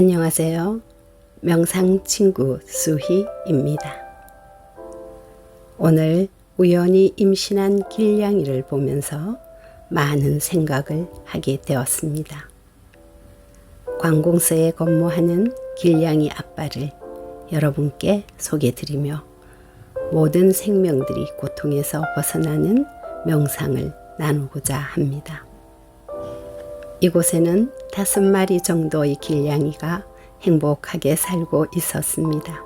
안녕하세요. 명상 친구 수희입니다. 오늘 우연히 임신한 길냥이를 보면서 많은 생각을 하게 되었습니다. 관공서에 근무하는 길냥이 아빠를 여러분께 소개드리며 모든 생명들이 고통에서 벗어나는 명상을 나누고자 합니다. 이곳에는 다섯 마리 정도의 길냥이가 행복하게 살고 있었습니다.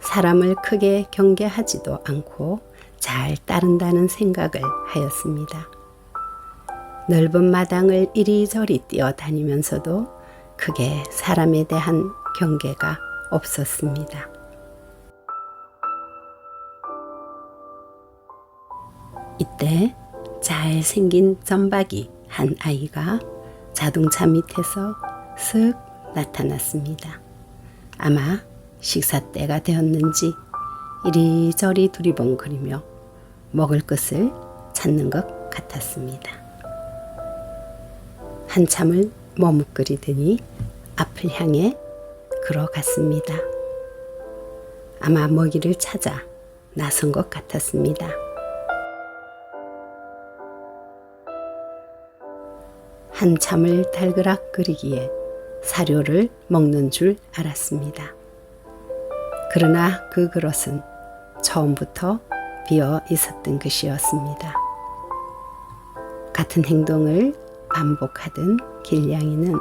사람을 크게 경계하지도 않고 잘 따른다는 생각을 하였습니다. 넓은 마당을 이리저리 뛰어다니면서도 크게 사람에 대한 경계가 없었습니다. 이때 잘생긴 점박이 한 아이가 자동차 밑에서 쓱 나타났습니다. 아마 식사 때가 되었는지 이리저리 두리번거리며 먹을 것을 찾는 것 같았습니다. 한참을 머뭇거리더니 앞을 향해 걸어갔습니다. 아마 먹이를 찾아 나선 것 같았습니다. 한참을 달그락거리기에 사료를 먹는 줄 알았습니다. 그러나 그 그릇은 처음부터 비어 있었던 것이었습니다. 같은 행동을 반복하던 길냥이는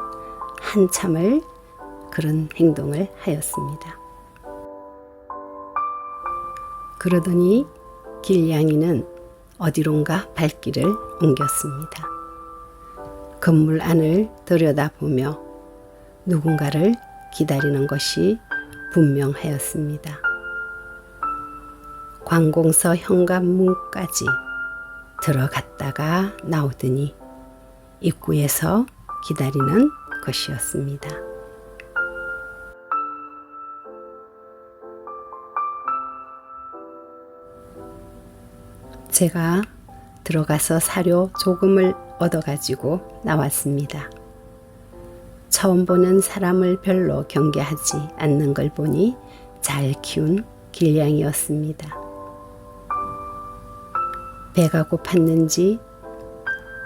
한참을 그런 행동을 하였습니다. 그러더니 길냥이는 어디론가 발길을 옮겼습니다. 건물 안을 들여다보며 누군가를 기다리는 것이 분명하였습니다. 관공서 현관문까지 들어갔다가 나오더니 입구에서 기다리는 것이었습니다. 제가 들어가서 사료 조금을 얻어가지고 나왔습니다. 처음 보는 사람을 별로 경계하지 않는 걸 보니 잘 키운 길냥이었습니다. 배가 고팠는지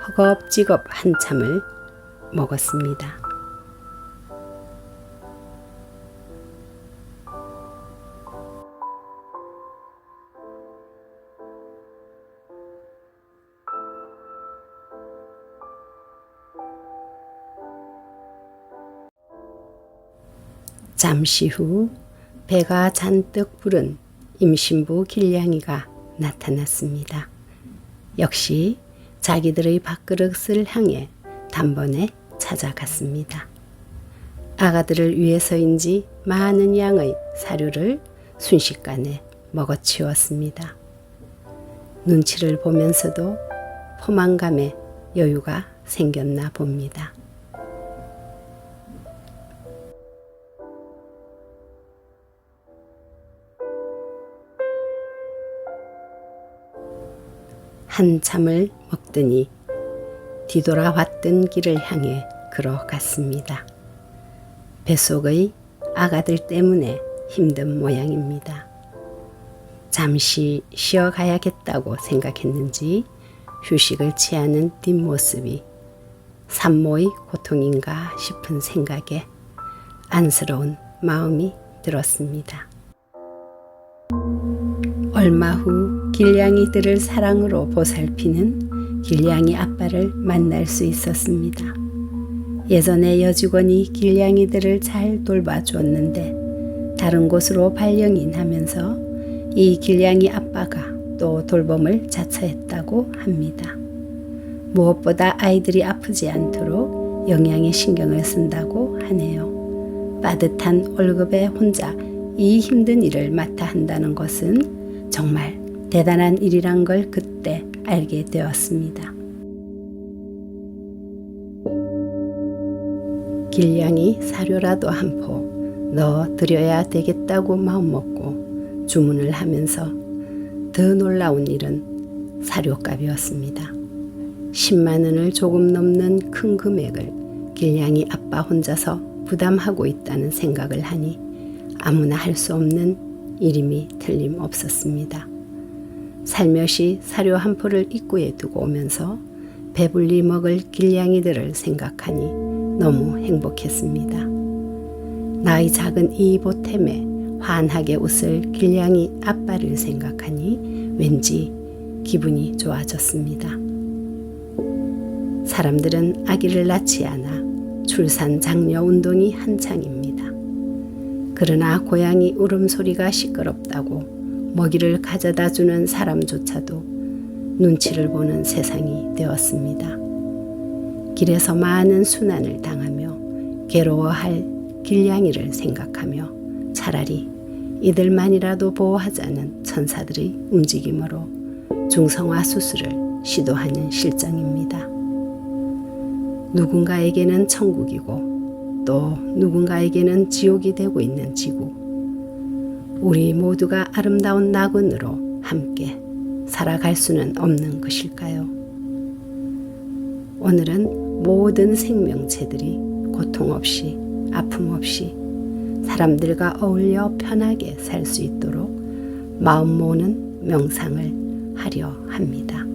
허겁지겁 한참을 먹었습니다. 잠시 후 배가 잔뜩 부른 임신부 길냥이가 나타났습니다. 역시 자기들의 밥그릇을 향해 단번에 찾아갔습니다. 아가들을 위해서인지 많은 양의 사료를 순식간에 먹어치웠습니다. 눈치를 보면서도 포만감에 여유가 생겼나 봅니다. 한참을 먹더니 뒤돌아왔던 길을 향해 걸어 갔습니다. 뱃속의 아가들 때문에 힘든 모양입니다. 잠시 쉬어가야겠다고 생각했는지 휴식을 취하는 뒷모습이 산모의 고통인가 싶은 생각에 안쓰러운 마음이 들었습니다. 얼마 후 길냥이들을 사랑으로 보살피는 길냥이 아빠를 만날 수 있었습니다. 예전에 여직원이 길냥이들을 잘 돌봐주었는데 다른 곳으로 발령이 나면서 이 길냥이 아빠가 또 돌봄을 자처했다고 합니다. 무엇보다 아이들이 아프지 않도록 영양에 신경을 쓴다고 하네요. 빠듯한 월급에 혼자 이 힘든 일을 맡아 한다는 것은 정말 대단한 일이란 걸 그때 알게 되었습니다. 길냥이 사료라도 한 포 넣어 드려야 되겠다고 마음먹고 주문을 하면서 더 놀라운 일은 사료값이었습니다. 10만 원을 조금 넘는 큰 금액을 길냥이 아빠 혼자서 부담하고 있다는 생각을 하니 아무나 할 수 없는 일임이 틀림없었습니다. 살며시 사료 한 포를 입구에 두고 오면서 배불리 먹을 길냥이들을 생각하니 너무 행복했습니다. 나이 작은 이 보탬에 환하게 웃을 길냥이 아빠를 생각하니 왠지 기분이 좋아졌습니다. 사람들은 아기를 낳지 않아 출산 장려 운동이 한창입니다. 그러나 고양이 울음소리가 시끄럽다고 먹이를 가져다 주는 사람조차도 눈치를 보는 세상이 되었습니다. 길에서 많은 순환을 당하며 괴로워할 길냥이를 생각하며 차라리 이들만이라도 보호하자는 천사들의 움직임으로 중성화 수술을 시도하는 실정입니다. 누군가에게는 천국이고 또 누군가에게는 지옥이 되고 있는 지구. 우리 모두가 아름다운 낙원으로 함께 살아갈 수는 없는 것일까요? 오늘은 모든 생명체들이 고통 없이 아픔 없이 사람들과 어울려 편하게 살 수 있도록 마음 모으는 명상을 하려 합니다.